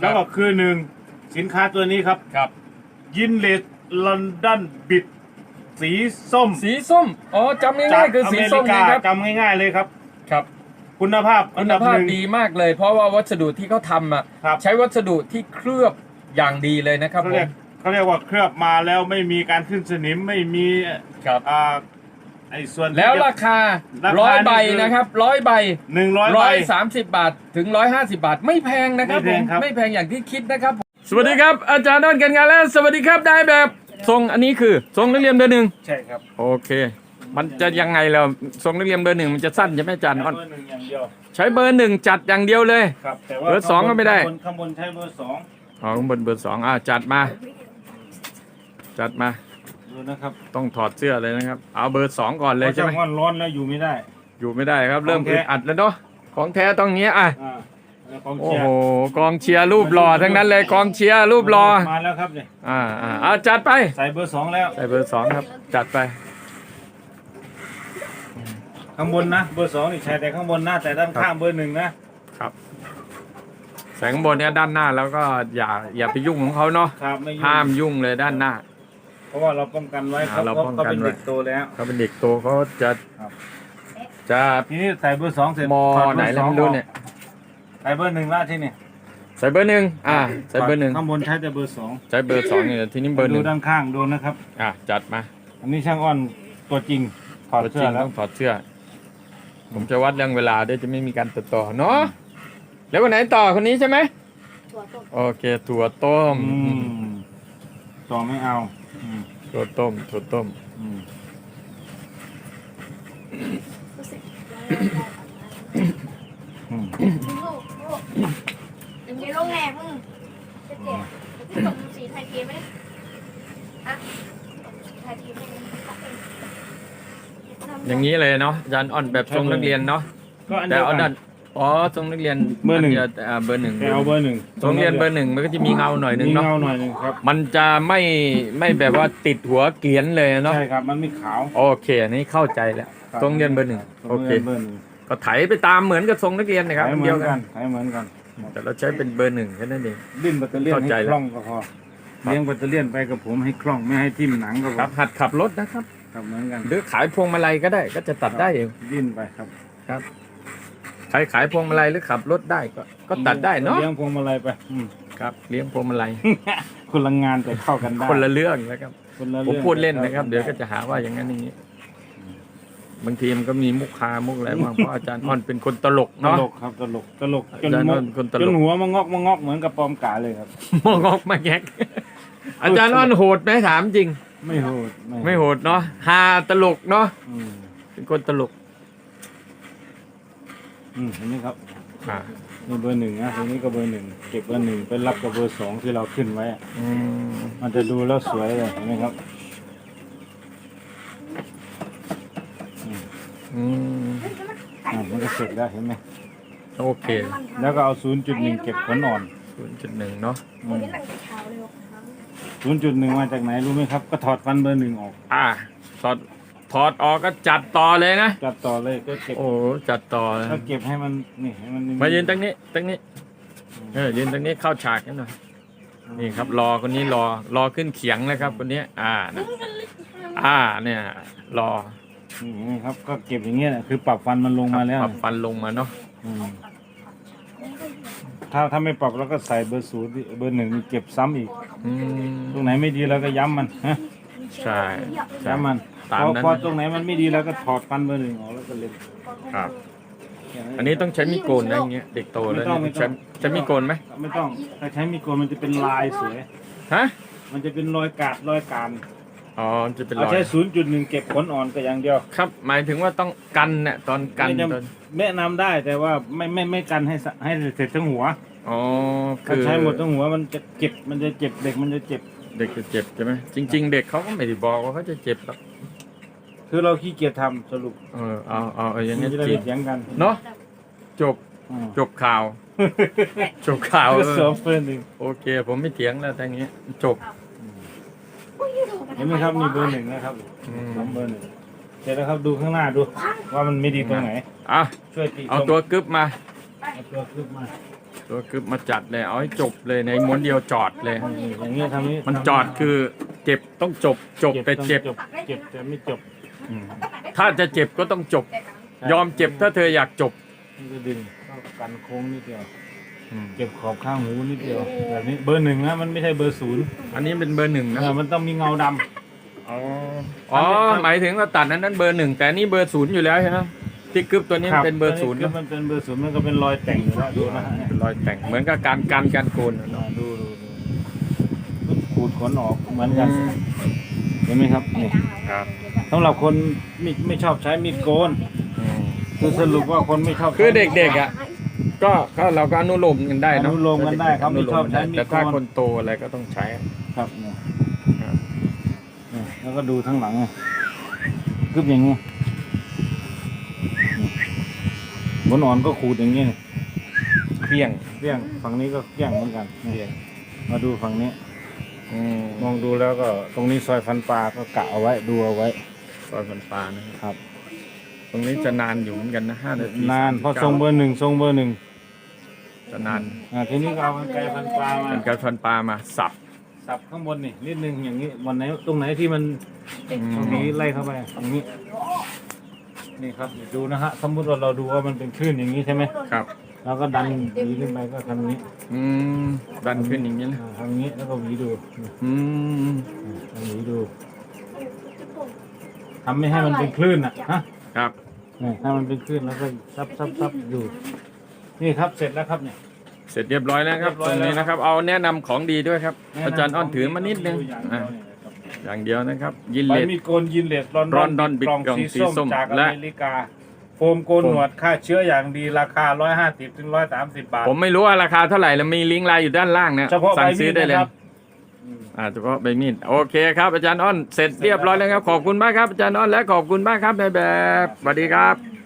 แล้วก็คือหนึ่งสินค้าตัวนี้ครับ ครับ ยินเลสลอนดอนบิดสีส้มสีส้ม อ๋อจำง่ายๆคือสีส้มจากอเมรินะกาครับ จำง่ายๆเลยครับ ครับ คุณภาพอัคุนณดับภาหพนึ่ง ดีมากเลย เพราะว่าวัสดุที่เขาทำอะครับ ใช้วัสดุที่เคลือบอย่างดีเลยนะครับเขาผเรียมกเขาเรียกว่าเคลือบมาแล้วไม่มีการขึ้นสนิมไม่มีครับ อ่าไอ้ส่วนที่แล้วจะราคาราคาร้อยนี่ใบคือนะครับร้อยใบหนึ่งร้อยร้ใบอยสามสิบบาทถึงร้อยห้าสิบาท ไม่แพงนะครับไม่ผแพมงครับไม่แพงอย่างที่คิดนะครับสวัสดีครับอาจารย์ด้านการงานและสวัสดีครับได้แบบทรงอันนี้คือทรงนักเรียนเบอร์หนึ่งใช่ครับโอเค มันจะยังไงเราทรงนักเรียนเบอร์หนึ่งมันจะสั้นใช่ไหมอาจารย์เบอ้อนอร์หนึ่งอย่างเดียวใช้เบอร์หนึ่งจัดอย่างเดียวเลย ครับแต่ว่าเบอร์สองก็ไม่ได้ ข้างบนข้างบนใช้เบอร์สองอ๋อข้างบนเบอร์สองอ่าจัดมา จัดมา ดูนะครับต้องถอดเสื้อเลยนะครับ เอาเบอร์สองก่อนเลยใช่ไหมพราะว่าร้อนแล้วอยู่ไม่ได้ อยู่ไม่ได้ครับ เริ่มของแท้อึดอัดแล้วเนาะของแท้ต้องเงี้ยอะอ่าแล้วกองโอ้เชียโหร์กองเชียร์รูปหล่อทั้งนั้นเลยกองเชียร์รูปหล่อมาแล้วครับเนี่ยอ่าอ่าเอาจัดไปใส่เบอร์สองแล้วใส่เบอร์สองครับ จัดไปข้างบนนะเบอร์สองนี่ใช่แต่ข้างบนนะแต่ด้านข้างเบอร์หนึ่งนะครับแสงบนเนี้ยด้านหน้าแล้วก็อย่าอย่าไปยุ่งของเขาเนาะครับไม่ยุ่งห้ามยุ่งเลยด้านหน้าเพ ราะว่าเราป้องกันไว้ครับอ่าเราเพราะป้องเขากันเป็นไว้เด็กโตแล้ว เขาเป็นเด็กโตเขาจะครับ จะ ทีนี้ใส่เบอร์สองเสร็จมถอดเบอไหนร์สแล้วองไม่รู้เนี่ยใส่เบอร์หนึ่งละที่นี่ใส่เบอร์หนึ่งอ่าใส่เบอร์หนึ่งข้างบนใช้แต่เบอร์สองใช้เบอร์สองเนี่ยทีนี้เบอร์หดูนึ่งด้านข้างดูนะครับ อะจัดมาอันนี้ช่างอ้อนตัวจริงถอดตัวจเสื้ริองแล้วต้องถอดเสื้อ ผมจะวัดเรื่องเวลาด้วยจะไม่มีการตัดต่อเนาะแล้ววันไหนต่อคนนี้ใช่ไหมถั่วต้มโอเคถั่วต้มอืม ต่อไม่เอาอืมถั่วต้มถั่วต้ม อืมรู้สึกอืมลูกลูกยังมีโรงแรมมึงจะเจ็บที่ตกสีไทยเกมไหมอะตกสีไทยเกมไหมอย่างนี้เลยเนาะอาจารย์อ่อนแบบทรงนักเรียนเนาะก็อันแต่เดียวเอากัด้านน อ๋อทรงนักเรียนเบอร์หนึ่ง ดียวแต่อ่าเบอร์หนึ่งแต่เอาเบอร์หนึ่งทรงเรียนเบอร์หนึ่งมันก็จะมีเงาหน่อยนึงมีเนาะเงาหน่อยหนึ่งครับมันจะไม่ไม่แบบว่าติดหัวเกรียนเลยเนาะใช่ครับมันไม่ขาวโอเคอันนี้เข้าใจแล้วครับทรงเรียนเบอร์หนึ่งทรงโอเคเรียนเบอร์หนึ่งก็ไถไปตามเหมือนกับทรงนักเรียนนะครับใช้เหมืเดีอยวนกักันน ใช้เหมือนกันแต่เราใช้เป็นเบอร์หนึ่งแค่นั้นเอง ดิ้นแบตเตอรี่เข้าใจให้แล้ว คล่องก็พอเลี้ยงแบตเตอรี่ไปกับผมให้คล่องไม่ให้ทิ่มหนังก็พคอรับ หัดขับรถนะครับ ครับเหมือนกันหรือขายพวงมาลัยก็ได้ก็จะตัดได้เองดิ้นไปครับ ใครขายพวงมาลัยหรือขับรถได้ก็ก็ตัดได้เนาะเลี้ยงพวงมาลัยไปอืมครับ เลี้ยงพวงมาลัยคนละงานแต่เข้ากันได้คนละเรื่องนะครับคนละผมรื่องพูดเล่นนะครับแต่เดี๋ยวก็จะหาว่าอย่างนั้นอย่างนี้ บางทีมันก็มีมุกคามุกอะไรบ้างเพราะอาจารย์อ่อนเป็นคนตลกตเนาะ ลกครับตลกตลกจนอาจารย์มว่าคนตลก จนหัวมางอกมางอกเหมือนกับปอมกาเลยครับ มองออกมาแงกอาจารย์อ่อนโหดไหมถามจริง ไม่โหดไม่โหดเนาะฮาตลกเนาะอืมเป็นคนตลก อืมเห็นไหมครับอ่านี่เบอร์หนึ่งนะตรงนี้ก็เบอร์หนึ่งเก็บเบอร์หนึ่งไปรับกับเบอร์สองที่เราขึ้นไว้อะอืมมันจะดูแล้วสวยเลยเห็นไหมครับอืมอ่ามันก็เสร็จแล้วเห็นไหมโอเคแล้วก็เอา 0.1 เก็บขนอ่อน ศูนย์จุดหนึ่งเนาะคนที่หลังจะเช้าเลยว่ะ0.1 มาจากไหนรู้ไหมครับ ก็ถอดฟันเบอร์หนึ่งออก อ่าถอด ถอดออกก็จัดต่อเลยนะจัดต่อเลยก็เก็บโอ้จัดต่อเลยก็เก็บให้มันนี่ให้มันมายืนตรงนี้ตรงนี้เออยืนตรงนี้เข้าฉากกันหน่อยนี่ครับรอคนนี้รอรอขึ้นเขียงนะครับคนนี้อ่านะอ่าเนี่ยรอนี่เห็นไหมครับก็เก็บอย่างเงี้ยแหละคือปรับฟันมันลงมาแล้วปรับฟันลงมาเนาะอืมถ้าถ้าไม่ปรับเราก็ใส่เบอร์ศูนย์ดิเบอร์หนึ่งนี่เก็บซ้ำอีกอืมตรงไหนไม่ดีเราก็ย้ำมัน ฮะใช่ย้ำมันตามพอนั้น พอตรงไหนมันไม่ดีเราก็ถอดฟันเบอร์หนึ่งออกแล้วก็เล็มครับอันนี้ต้องใช้มีดโกนนะอย่างเงี้ยเด็กโตแล้วไม่ต้องไม่ใช้ต้องใช้มีดโกนไหมไม่ต้องถ้าใช้มีดโกนมันจะเป็นลายสวย ฮะมันจะเป็นรอยกาดรอยการอ๋อจะเป็นรเอาอย ใช้ศูนย์จุดหนึ่งเก็บขนอ่อนก็อย่างเดียวครับหมายถึงว่าต้องกันเนี่ยตอนกันไม่จำตอนแนะนำได้แต่ว่าไม่ไม่ไม่กันให้สะให้เสร็จทั้งหัวอ๋อถ้าคือใช้หมดทั้งหัวมันจะเจ็บมันจะเจ็บเด็กมันจะเจ็บ เด็กจะเจ็บใช่ไหมจริง ๆ เด็กเขาก็ไม่ได้บอกว่าเขาจะเจ็บหรอกคือเราขี้เกียจทำสรุปเออเอาเอาเอาอย่างมันี้นจะได้จริไม่งเถียงกันเนาะจบอืมจบข่าว จบข่าวก็เอสอองเฟิร์นหนึ่งโอเค ผมไม่เถียงแล้วทางนี้จบเห็นไหมครับนี่เบอร์หนึ่งนะครับอืมสองเบอร์หนึ่งเสร็จแล้วครับดูข้างหน้าดู ว่ามันไม่ดีตรงไหน อะช่วยติเอาตัวกึบมาเอาตัวขึ้นมา ตัวกึบมาจัดเลยเอาให้จบเลยในม้วนเดียวจอดเลยนี่อย่างนี้ทำนี้มันจอดคือเจ็บต้องจบจบแต่เจ็บจบเจ็บแต่ไม่จบอืมถ้าจะเจ็บก็ต้องจบ ยอมเจ็บถ้าเธออยากจบนี่ก็ดึงเข้ากันโค้งนิดเดียวอืมเก็บขอบข้างหูนิดเดียวแบบนี้เบอร์หนึ่งนะมันไม่ใช่เบอร์ศูนย์อันนี้เป็นเบอร์หนึ่งนะเออมันต้องมีเงาดำ อ๋อ หมายถึงเราตัดนั้นนั้นเบอร์หนึ่งแต่นี่เบอร์ศูนย์อยู่แล้วใช่ไหม ที่กึบตัวนี้มันเป็นเบอร์ศูนย์ก็เนอะมันเป็นเบอร์ศูนย์มันก็เป็นรอยแต่งอยู่แล้วดูนะฮะเนี่ยเป็นรอยแต่งเหมือนกับการกันการโกนอะอ่าเนาะดูดูดูขูดขนออกเหมือนกันเห็นไหมครับนี่ครับสำหรับคนไม่ไม่ชอบใช้มีดโกน อืมคือสรุปว่าคนไม่ชอบคือเด็กๆอะก็ก็เราก็อนุโลมกันได้อเนาะนุโลมกันได้ครับไม่ชอบใช้มีดแต่ถ้าโกน คนโตอะไรก็ต้องใช้ครับเนี่ยครับ เนี่ยแล้วก็ดูทั้งหลังไงกึบอย่างงี้นี่ บนอ่อนก็ขูดอย่างงี้นี่เพียงเปี้ยงฝั่งนี้ก็เปี้ยงเหมือนกันนี่มาดูฝั่งนี้ อืมมองดูแล้วก็ตรงนี้ซอยฟันปลาก็กะเอาไว้ดูเอาไว้ซอยฟันปลานะครับครับ ตรงนี้จะนานอยู่เหมือนกันนะห้านาทีนานเพอทรงเบอร์หนึ่งทรงเบอร์หนึ่งจะนานอ่าทีนี้ก็เอากันไกรฟันปลามาเป็นการฟันปลามาสับสับข้างบนนี่นิดนึงอย่างนี้วันไหนตรงไหนที่มันอืมตรงนี้ไล่เข้าไปอย่างนี้ นี่ครับดูนะฮะสมมติว่าเราดูว่ามันเป็นคลื่นอย่างนี้ใช่ไหมครับ เราก็ดันหวีขึ้นไปก็ทำนี้อืมดันขึ้นอย่างนี้นะอ่าทำนี้แล้วก็หวีดูนี่อืมอ่าทำหวีดูทำไม่ให้มันเป็นคลื่นอะฮะครับ นี่ถ้ามันเป็นคลื่นแล้วก็ซับซับซับดูนี่ครับเสร็จแล้วครับเนี่ย เสร็จเรียบร้อยแล้วครับเรียบร้ตอรยงแล้ว นี้นะครับ เอาแนะนำของดีด้วยครับแะำอาจารย์อ้อนถือมานิดนึงอย่างอะ อย่างเดียวนะครับ ยินใบเลดมีดโกนยินเลดรอนรอนดอนบิดกล่องกล่องสีสีส้มส้มจากอและ เมริกา โฟมโกนหนวดฆ่าเชื้ออย่างดีราคา 150ถึง130 บาท ผมไม่รู้ว่าราคาเท่าไหร่แล้วมีลิงก์ไลน์อยู่ด้านล่างนะเฉพาะใบสั่งมีซื้อดได้เลยนะครับ อ่าเฉพาะใบมีดโอเคครับอาจารย์อ้อนเสร็จเรียบร้อยแล้วครับขอบคุณมากครับอาจารย์อ้อนและขอบคุณมากครับนายแบบสวัสดีครับ